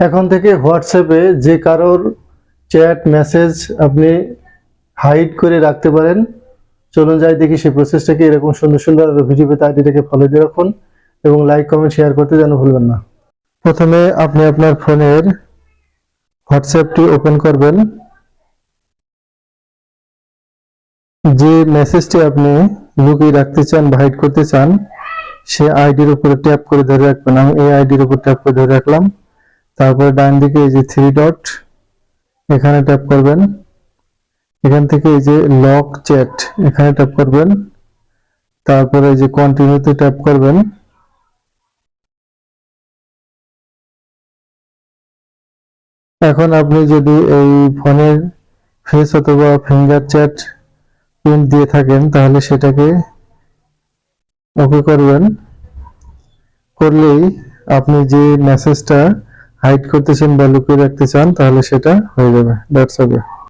এখন থেকে হোয়াটসঅ্যাপে যে কারোর চ্যাট মেসেজ আপনি হাইড করে রাখতে পারেন। চলুন যাই দেখি সেই প্রসেসটাকে এরকম সুন্দর সুন্দর ভিডিও পেতে আইডিটাকে ফলো দিয়ে রাখুন এবং লাইক কমেন্ট শেয়ার করতে যেন ভুলবেন না। প্রথমে আপনি আপনার ফোনের হোয়াটসঅ্যাপটি ওপেন করবেন। যে মেসেজটি আপনি লুকিয়ে রাখতে চান বা হাইড করতে চান, সে আইডির উপরে ট্যাপ করে ধরে রাখবেন। আমি এই আইডির উপর ট্যাপ করে ধরে রাখলাম। তারপরে ডান দিকে এই যে থ্রি ডট এখানে ট্যাপ করবেন। এখান থেকে এই যে লক চ্যাট এখানে ট্যাপ করবেন। তারপরে এই যে কন্টিনিউতে ট্যাপ করবেন। এখন আপনি যদি এই ফোনের ফেস অথবা ফিঙ্গার চ্যাট প্রিন্ট দিয়ে থাকেন, তাহলে সেটাকে ওকে করবেন। করলেই আপনি যে মেসেজটা হাইড করতে চান বা লুকিয়ে রাখতে চান তাহলে সেটা হয়ে যাবে। That's okay